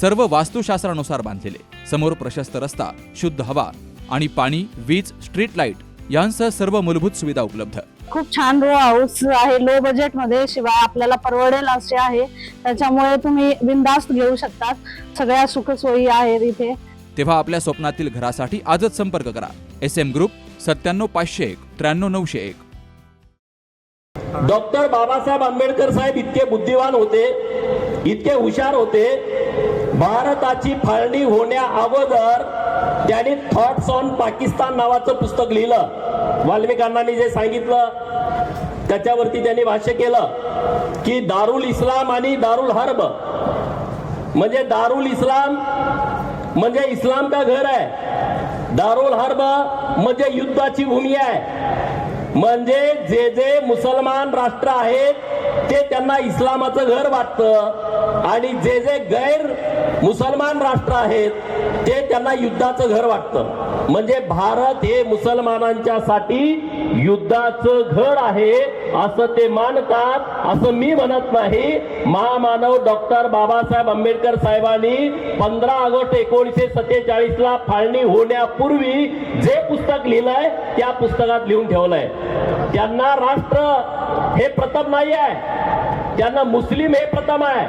सर्व वास्तुशास्त्रानुसार बांधलेले. समोर प्रशस्त रस्ता शुद्ध हवा आणि पाणी वीज स्ट्रीट लाइट यांसह सर्व मूलभूत सुविधा उपलब्ध. खूप छान रो हाऊस आहे. लो बजेटमध्ये शिवाय आपल्याला परवडेल असे आहे. त्याच्यामुळे तुम्ही बिंदास्त घेऊ शकतात. सगळ्या सुखसोयी आहेत इथे. तेव्हा आपल्या स्वप्नातील घरासाठी आजच संपर्क करा. एस एम ग्रुप सत्त्याण्णव पाचशे एक त्र्याण्णव नऊशे एक. डॉक्टर बाबासाहेब आंबेडकर साहेब इतके बुद्धिवान होते इतके हुशार होते भारताची फाळणी होण्या अगोदर त्यांनी थॉट्स ऑन पाकिस्तान नावाचं पुस्तक लिहिलं. वाल्मिकांनी जे सांगितलं त्याच्यावरती त्यांनी भाष्य केलं की दारुल इस्लाम आणि दारुल हर्ब. म्हणजे दारुल इस्लाम म्हणजे इस्लाम का घर आहे? दारुल हर्ब म्हणजे युद्धाची भूमी आहे. म्हणजे जे जे मुसलमान राष्ट्र आहेत ते त्यांना इस्लामाचं घर वाटतं आणि जे जे गैर मुसलमान राष्ट्र आहेत ते त्यांना युद्धाचं घर वाटतं. म्हणजे भारत हे मुसलमानांच्या साठी युद्धाचं घर आहे असं ते मानतात असं मी म्हणत नाही. महामानव डॉक्टर बाबासाहेब आंबेडकर साहेबांनी पंधरा ऑगस्ट एकोणीसशे सत्तेचाळीस ला फाळणी होण्यापूर्वी जे पुस्तक लिहिलंय त्या पुस्तकात लिहून ठेवलंय. त्यांना राष्ट्र हे प्रथम नाही आहे त्यांना मुस्लिम हे प्रथम आहे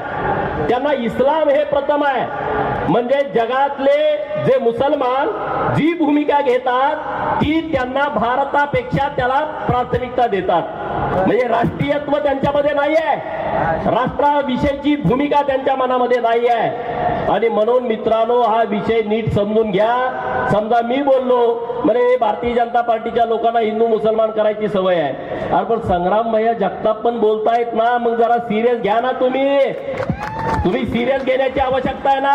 त्यांना इस्लाम हे प्रथम आहे. म्हणजे जगातले जे मुसलमान जी भूमिका घेतात ती त्यांना भारतापेक्षा त्याला प्राथमिकता देतात. म्हणजे राष्ट्रीयत्व त्यांच्यामध्ये नाही आहे राष्ट्राविषयीची भूमिका त्यांच्या मनामध्ये नाही आहे. आणि म्हणून मित्रांनो हा विषय नीट समजून घ्या. समजा मी बोललो म्हणजे भारतीय जनता पार्टीच्या लोकांना हिंदू मुसलमान करायची सवय आहे. अरे पण संग्राम भैया जगताप पण बोलतायत ना. मग जरा सिरियस घ्या ना तुम्ही. तुम्ही सिरियस घेण्याची आवश्यकता आहे ना.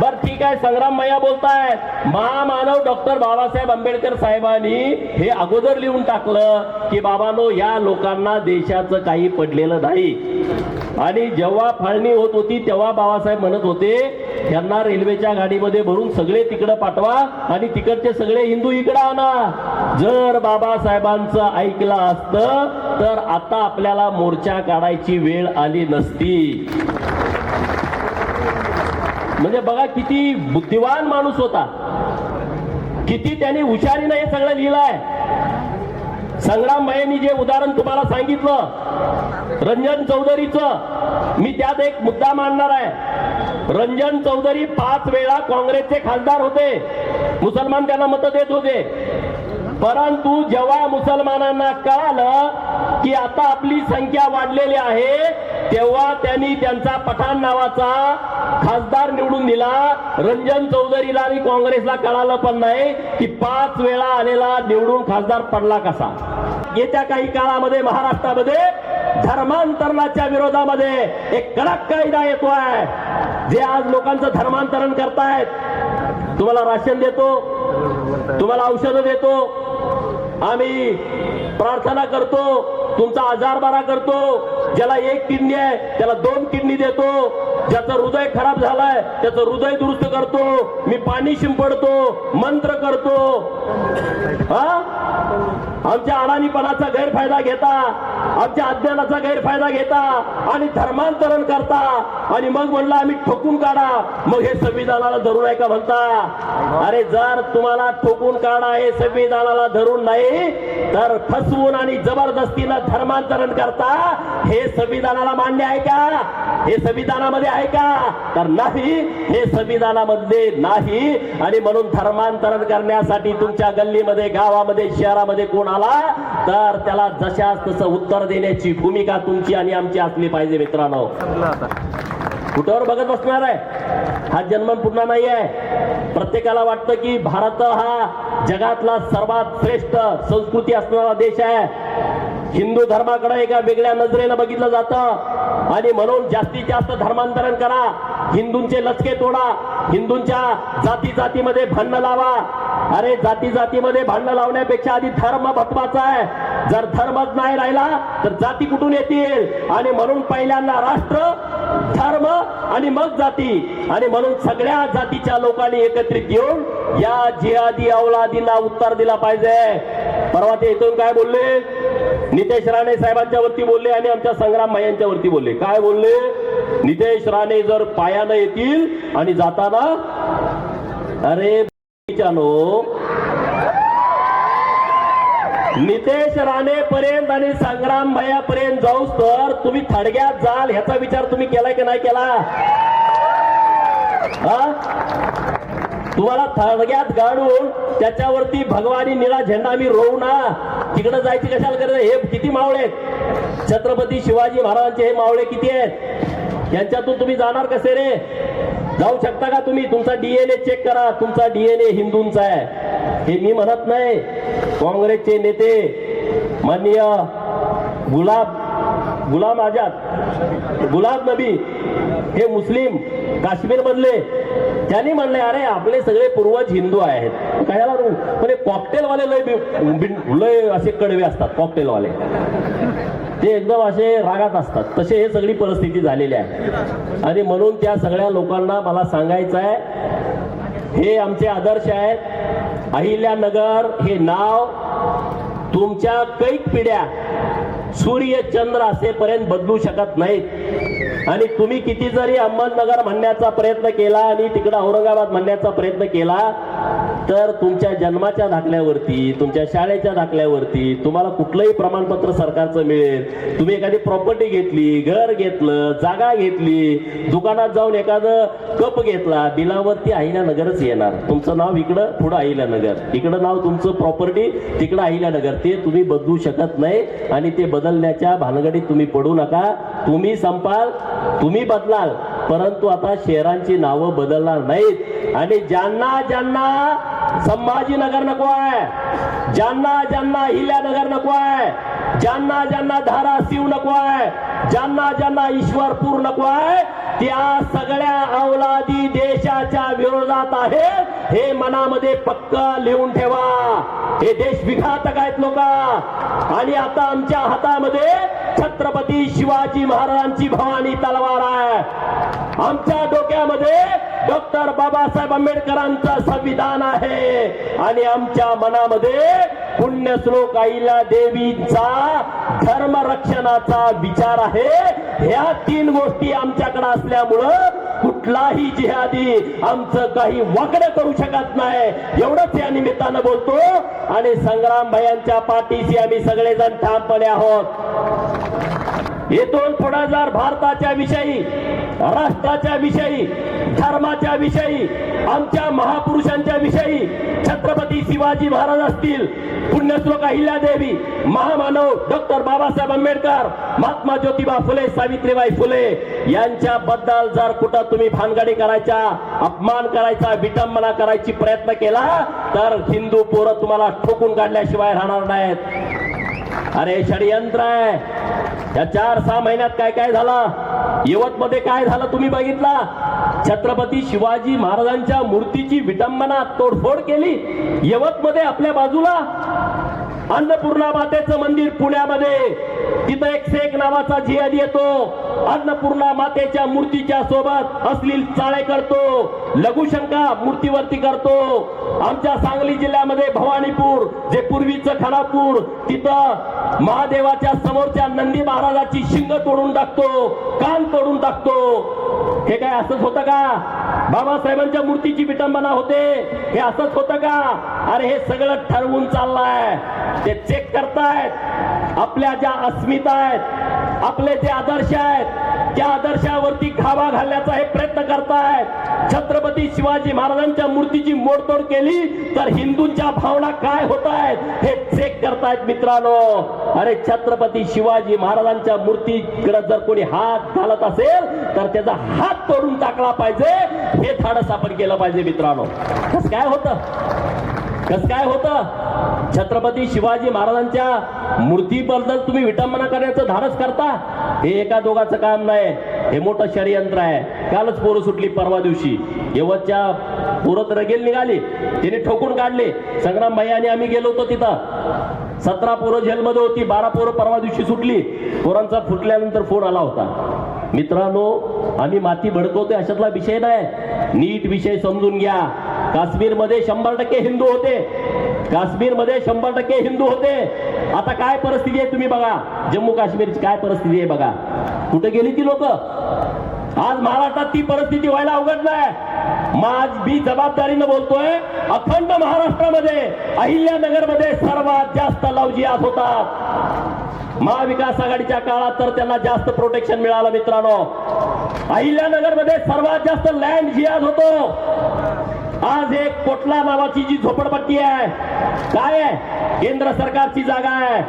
बर ठीक आहे संग्राम मैया बोलतायत. महामानव डॉक्टर बाबासाहेब आंबेडकर साहेबांनी हे अगोदर लिहून टाकलं की बाबानो या लोकांना देशाचं काही पडलेलं नाही. आणि जेव्हा फाळणी होत होती तेव्हा बाबासाहेब म्हणत होते त्यांना रेल्वेच्या गाडीमध्ये भरून सगळे तिकडं पाठवा आणि तिकडचे सगळे हिंदू इकडं आणा. जर बाबासाहेबांचं ऐकलं असतं तर आता आपल्याला मोर्चा काढायची वेळ आली नसती. म्हणजे बघा किती बुद्धिवान माणूस होता. किती त्यांनी हुशारीनं हे सगळं लिहिलंय. संग्राम भाईंनी जे उदाहरण तुम्हाला सांगितलं रंजन चौधरीचं मी त्यात एक मुद्दा मांडणार आहे. रंजन चौधरी पाच वेळा काँग्रेसचे खासदार होते. मुसलमान त्यांना मतं देत होते. परंतु जेव्हा मुसलमानांना कळालं की आता आपली संख्या वाढलेली आहे तेव्हा त्यांनी त्यांचा पठाण नावाचा खासदार निवडून दिला. रंजन चौधरीला आणि काँग्रेसला कळालं पण नाही की पाच वेळा आलेला निवडून खासदार पडला कसा. येत्या काही काळामध्ये महाराष्ट्रामध्ये धर्मांतरणाच्या विरोधामध्ये एक कडक कायदा येतोय. जे आज लोकांचं धर्मांतरण करतायत. तुम्हाला राशन देतो तुम्हाला औषधं देतो आम्ही प्रार्थना करतो तुमचा आजार बरा करतो ज्याला एक किडनी आहे त्याला दोन किडनी देतो ज्याचं हृदय खराब झालाय त्याचं हृदय दुरुस्त करतो मी पाणी शिंपडतो मंत्र करतो. हा? आमच्या अडाणीपणाचा गैरफायदा घेता आमच्या अज्ञानाचा गैरफायदा घेता आणि धर्मांतरण करता. आणि मग म्हणलं आम्ही ठोकून काढा. मग हे संविधानाला धरून आहे का म्हणता? अरे जर तुम्हाला ठोकून काढा हे संविधानाला धरून नाही तर फसवून आणि जबरदस्तीनं धर्मांतरण करता हे संविधानाला मान्य आहे का? हे संविधानामध्ये आहे का? तर नाही हे संविधानामध्ये नाही. आणि म्हणून धर्मांतरण करण्यासाठी तुमच्या गल्लीमध्ये गावामध्ये शहरामध्ये कोण आला तर त्याला जशास तसं उत्तर देण्याची भूमिका तुमची आणि आमची असली पाहिजे मित्रांनो. कुठवर बघत बसणार आहे? हा जन्म पुन्हा नाही आहे प्रत्येकाला वाटतं की भारत हा जगातला सर्वात श्रेष्ठ संस्कृती असणारा देश आहे. हिंदू धर्माकडे एका वेगळ्या नजरेनं बघितलं जातं. आणि म्हणून जास्तीत जास्त धर्मांतरण करा. हिंदूंचे लचके तोडा. हिंदूंच्या जाती जातीमध्ये भांडणं लावा. अरे जाती जातीमध्ये भांडणं लावण्यापेक्षा आधी धर्म महत्त्वाचा आहे. जर धर्मच नाही राहिला तर जाती कुठून येतील? आणि म्हणून पहिल्यांदा राष्ट्र धर्म आणि मग जाती. आणि म्हणून सगळ्या जातीच्या लोकांनी एकत्रित येऊन या जिहादी अवलादींना उत्तर दिला पाहिजे. परवा ते इथून काय बोलले? नितेश राणे साहेबांच्या वरती बोलले आणि आमच्या संग्राम यांच्या वरती बोलले. काय बोलले? नितेश राणे जर पायानं येतील आणि जाताना अरे नितेश राणे पर्यंत आणि संग्राम पर्यंत जाऊस तर तुम्ही थडग्यात जाल ह्याचा विचार तुम्ही केलाय की नाही केला? तुम्हाला थडग्यात गाडून त्याच्यावरती भगवानी निळा झेंडा आम्ही रोवू ना. तिकडे जायची कशाला करत हे किती मावळे आहेत? छत्रपती शिवाजी महाराजांचे हे मावळे किती आहेत? यांच्यातून तुम्ही जाणार कसे रे? जाऊ शकता का तुम्ही? तुमचा डीएनए चेक करा. तुमचा डीएनए हिंदूंचा आहे. हे मी म्हणत नाही. काँग्रेसचे नेते माननीय गुलाब गुलाम आझाद गुलाब नबी हे मुस्लिम काश्मीर मधले त्यांनी म्हणले अरे आपले सगळे पूर्वज हिंदू आहेत. कशाला पण कॉकटेल वाले लय लय असे कडवे असतात कॉकटेल वाले ते एकदम असे रागात असतात. तसे हे सगळी परिस्थिती झालेली आहे. आणि म्हणून त्या सगळ्या लोकांना मला सांगायचं आहे हे आमचे आदर्श आहेत. अहिल्यानगर हे नाव तुमच्या कैक पिढ्या सूर्य चंद्र असेपर्यंत बदलू शकत नाहीत. आणि तुम्ही किती जरी अहमदनगर म्हणण्याचा प्रयत्न केला आणि तिकडं औरंगाबाद म्हणण्याचा प्रयत्न केला तर तुमच्या जन्माच्या दाखल्यावरती तुमच्या शाळेच्या दाखल्यावरती तुम्हाला कुठलंही प्रमाणपत्र सरकारचं मिळेल. तुम्ही एखादी प्रॉपर्टी घेतली घर घेतलं जागा घेतली दुकानात जाऊन एखादं कप घेतला बिलावरती अहिल्यानगरच येणार. तुमचं नाव इकडं पुढं अहिल्यानगर इकडं नाव तुमचं प्रॉपर्टी तिकडं अहिल्यानगर ते तुम्ही बदलू शकत नाही आणि ते बदलण्याच्या भानगडीत तुम्ही पडू नका. तुम्ही संपाल तुम्ही बदलाल. परंतु आता शहरांची नावं बदलणार नाहीत. आणि ज्यांना ज्यांना संभाजीनगर नको आहे. ज्यांना ज्यांना हिल्यानगर नको आहे ज्यांना ज्यांना धाराशिव नको आहे ज्यांना ज्यांना ईश्वरपूर नको आहे त्या सगळ्या अवलादी देशाच्या विरोधात आहेत हे मनामध्ये पक्क लिहून ठेवा. हे देश विघातक आहेत लोक. आणि आता आमच्या हातामध्ये छत्रपती शिवाजी महाराजांची भवानी तलवार आहे. आमच्या डोक्यामध्ये डॉक्टर बाबासाहेब आंबेडकरांचं संविधान आहे. आणि आमच्या मनामध्ये पुण्यश्लोक आईला देवीचा धर्म रक्षणाचा विचार आहे. ह्या तीन गोष्टी आमच्याकडे असल्यामुळं कुठलाही जिहादी आमचं काही वाकडं करू शकत नाही. एवढंच या निमित्तानं बोलतो. आणि संग्राम भयांच्या पाठीशी आम्ही सगळेजण ठामपणे आहोत. येथून पुढे जर भारताच्या विषयी राष्ट्राच्या विषयी धर्माच्या विषयी आमच्या महापुरुषांच्या विषयी छत्रपती शिवाजी महाराज असतील पुण्यश्लोक अहिल्यादेवी महामानव डॉक्टर बाबासाहेब आंबेडकर महात्मा ज्योतिबा फुले सावित्रीबाई फुले यांच्याबद्दल जर कुठं तुम्ही भानगडी करायचा अपमान करायचा विटंबना करायची प्रयत्न केला तर हिंदू पोरं तुम्हाला ठोकून काढल्याशिवाय राहणार नाहीत. अरे षडयंत्र आहे. या चार सहा महिन्यात काय काय झालं? मध्ये काय झालं तुम्ही बघितला? छत्रपती शिवाजी महाराजांच्या मूर्तीची विटंबना तोडफोड केली. यवतमध्ये आपल्या बाजूला अन्नपूर्णा मातेचं मंदिर पुण्यामध्ये. तिथं एक शेख नावाचा जिहाद येतो. अन्नपूर्णा मातेच्या मूर्तीच्या सोबत असलील चाळे करतो. लघुशंका मूर्तीवरती करतो. आमच्या सांगली जिल्ह्यामध्ये भवानीपूर जे पूर्वीचं खानापूर तिथं महादेवाच्या समोरच्या नंदी महाराजाची शिंग तोडून टाकतो कान तोडून टाकतो. हे काय असंच होतं का? बाबासाहेबांच्या मूर्तीची विटंबना होते. हे असंच होतं का? अरे हे सगळं ठरवून चाललंय. ते चेक करतायत. आपल्या ज्या अस्मिता आहेत आपले जे आदर्श आहेत त्या आदर्शावरती खावा घालण्याचा हे प्रयत्न करतायत. छत्रपती शिवाजी महाराजांच्या मूर्तीची मोडतोड केली तर हिंदूंच्या भावना काय होत आहेत हे चेक करतायत मित्रांनो. अरे छत्रपती शिवाजी महाराजांच्या मूर्तीकडे जर कोणी हात घालत असेल तर त्याचा हात तोडून टाकला पाहिजे. हे धाडस आपण केलं पाहिजे मित्रांनो. कसं काय होतं? कस काय होतं? छत्रपती शिवाजी महाराजांच्या मूर्तीबद्दल तुम्ही विटंबना करण्याचं धाडस करता? हे एका दोघाचं काम नाही. हे मोठं षडयंत्र आहे. कालच पोरं सुटली परवा दिवशी. यवतच्या पोरं तर रगेल निघाली. तिने ठोकून काढले. संग्राम भाई आणि आम्ही गेलो होतो तिथं. सतरा पोरं जेलमध्ये होती बारा पोरं परवा दिवशी सुटली. पोरांचा फुटल्यानंतर फोन आला होता. मित्रांनो आम्ही माती भडकवतोय अशातला विषय नाही. नीट विषय समजून घ्या. काश्मीरमध्ये शंभर टक्के हिंदू होते. काश्मीरमध्ये शंभर टक्के हिंदू होते. आता काय परिस्थिती आहे तुम्ही बघा. जम्मू काश्मीरची काय परिस्थिती आहे बघा. कुठे गेली ती लोक? आज महाराष्ट्रात ती परिस्थिती व्हायला अवघड नाही. माझ मी जबाबदारीनं बोलतोय अखंड महाराष्ट्रामध्ये अहिल्यानगरमध्ये सर्वात जास्त लवजियात होतात. महाविकास आघाडीच्या काळात तर त्यांना जास्त प्रोटेक्शन मिळालं मित्रांनो. अहिल्यानगरमध्ये सर्वात जास्त लँड जियाद होतो. आज एक कोटला नावाची जी झोपडपट्टी आहे. काय आहे? केंद्र सरकारची जागा आहे.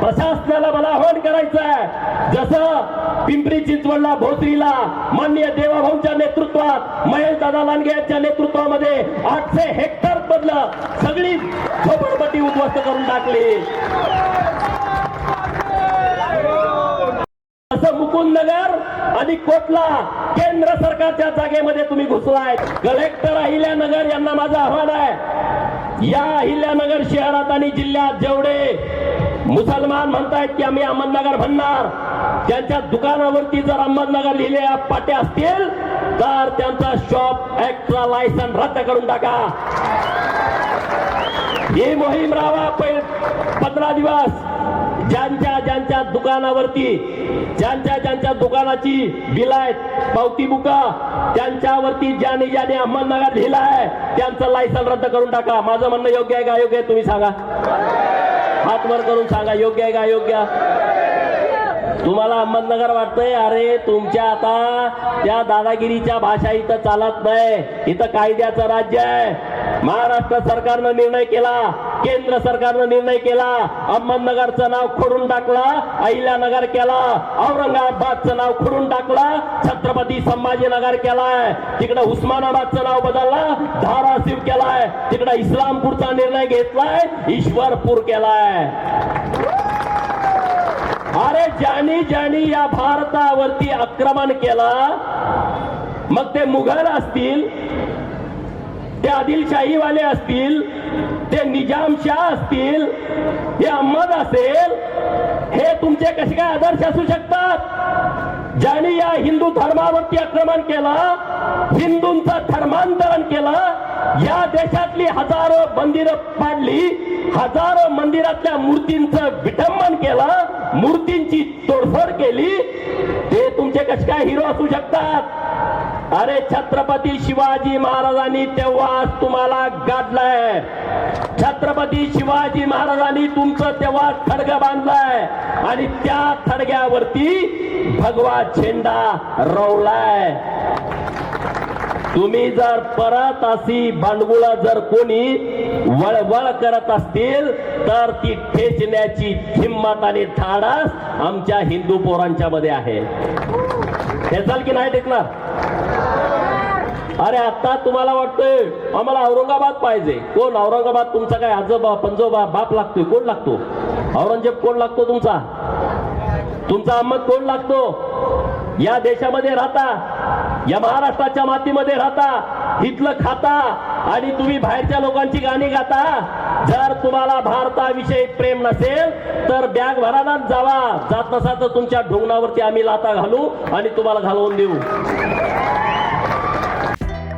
प्रशासनाला मला आवाहन करायचं आहे. जसं पिंपरी चिंचवडला भोसरीला मान्य देवाभाऊंच्या नेतृत्वात महेश दादा लांडगे यांच्या नेतृत्वामध्ये आठशे हेक्टर मधलं सगळी झोपडपट्टी उद्ध्वस्त करून टाकली. जसं मुकुंदनगर आणि कोटला केंद्र सरकारच्या जागेमध्ये तुम्ही घुसलाय. कलेक्टर अहिल्यानगर यांना माझं आव्हान आहे. या अहिल्यानगर शहरात आणि जिल्ह्यात जेवढे मुसलमान म्हणतायत की आम्ही अहमदनगर म्हणणार त्यांच्या दुकानावरती जर अहमदनगर लिहिलेल्या पाट्या असतील तर त्यांचा शॉप एक्स्ट्रा लायसन रद्द करून टाका. ही मोहीम राहा पंधरा दिवस. ज्यांच्या ज्यांच्या दुकानावरती ज्यांच्या ज्यांच्या दुकानाची बिल आहेत पावती बुका त्यांच्यावरती ज्याने ज्याने अहमदनगर लिहिला आहे त्यांचं लायसन रद्द करून टाका. माझं म्हणणं योग्य आहे का योग्य आहे तुम्ही सांगा. हात वर करून सांगा योग्य आहे का योग्य तुम्हाला अहमदनगर वाटतंय अरे तुमच्या आता त्या दादागिरीच्या भाषा इथं चालत नाही. इथं कायद्याचं राज्य आहे. महाराष्ट्र सरकारनं निर्णय केला. केंद्र सरकारनं निर्णय केला अहमदनगरचं नाव खोडून टाकलं अहिल्यानगर केला औरंगाबादचं नाव खोडून टाकलं छत्रपती संभाजीनगर केलाय. तिकडं उस्मानाबादचं नाव बदललं धाराशिव केलाय. तिकडं इस्लामपूरचा निर्णय घेतलाय ईश्वरपूर केलाय. अरे ज्यानी ज्यानी या भारतावरती आक्रमण केला मग ते मुघल असतील ते आदिलशाहीवाले असतील ते निजामशाह असतील ते अहमद असेल हे तुमचे कसे काय आदर्श असू शकतात? ज्यांनी या हिंदू धर्मावरती आक्रमण केलं हिंदूंचं धर्मांतरण केलं या देशातली हजारो मंदिरं पाडली हजारो मंदिरातल्या मूर्तींचं विटंबन केलं मूर्तींची तोडफोड केली ते तुमचे कसे काय हिरो असू शकतात? अरे छत्रपती शिवाजी महाराजांनी तेव्हाच तुम्हाला गाडलाय छत्रपती शिवाजी महाराजांनी तुमचं तेव्हा थडग बांधलाय. आणि त्या थडग्यावरती भगवा झेंडा रोवलाय. तुम्ही जर परत अशी भांडवल जर कोणी वळवळ करत असतील तर ती ठेचण्याची हिंमत आणि धाडस आमच्या हिंदू पोरांच्या मध्ये आहे. ठेचाल की नाही टेकणार अरे आता तुम्हाला वाटतंय आम्हाला औरंगाबाद पाहिजे. कोण? औरंगाबाद तुमचा काय आजोबा पंजोबा बाप लागतोय. कोण लागतो? औरंगजेब कोण लागतो तुमचा? तुमचा अहमद कोण लागतो? या देशामध्ये राहता या महाराष्ट्राच्या मातीमध्ये राहता इथलं खाता आणि तुम्ही बाहेरच्या लोकांची गाणी गाता. जर तुम्हाला भारताविषयी प्रेम नसेल तर बॅग भरानाच जावा. जात नसा तर तुमच्या ढोंगणावरती आम्ही लाता घालू आणि तुम्हाला घालवून देऊ.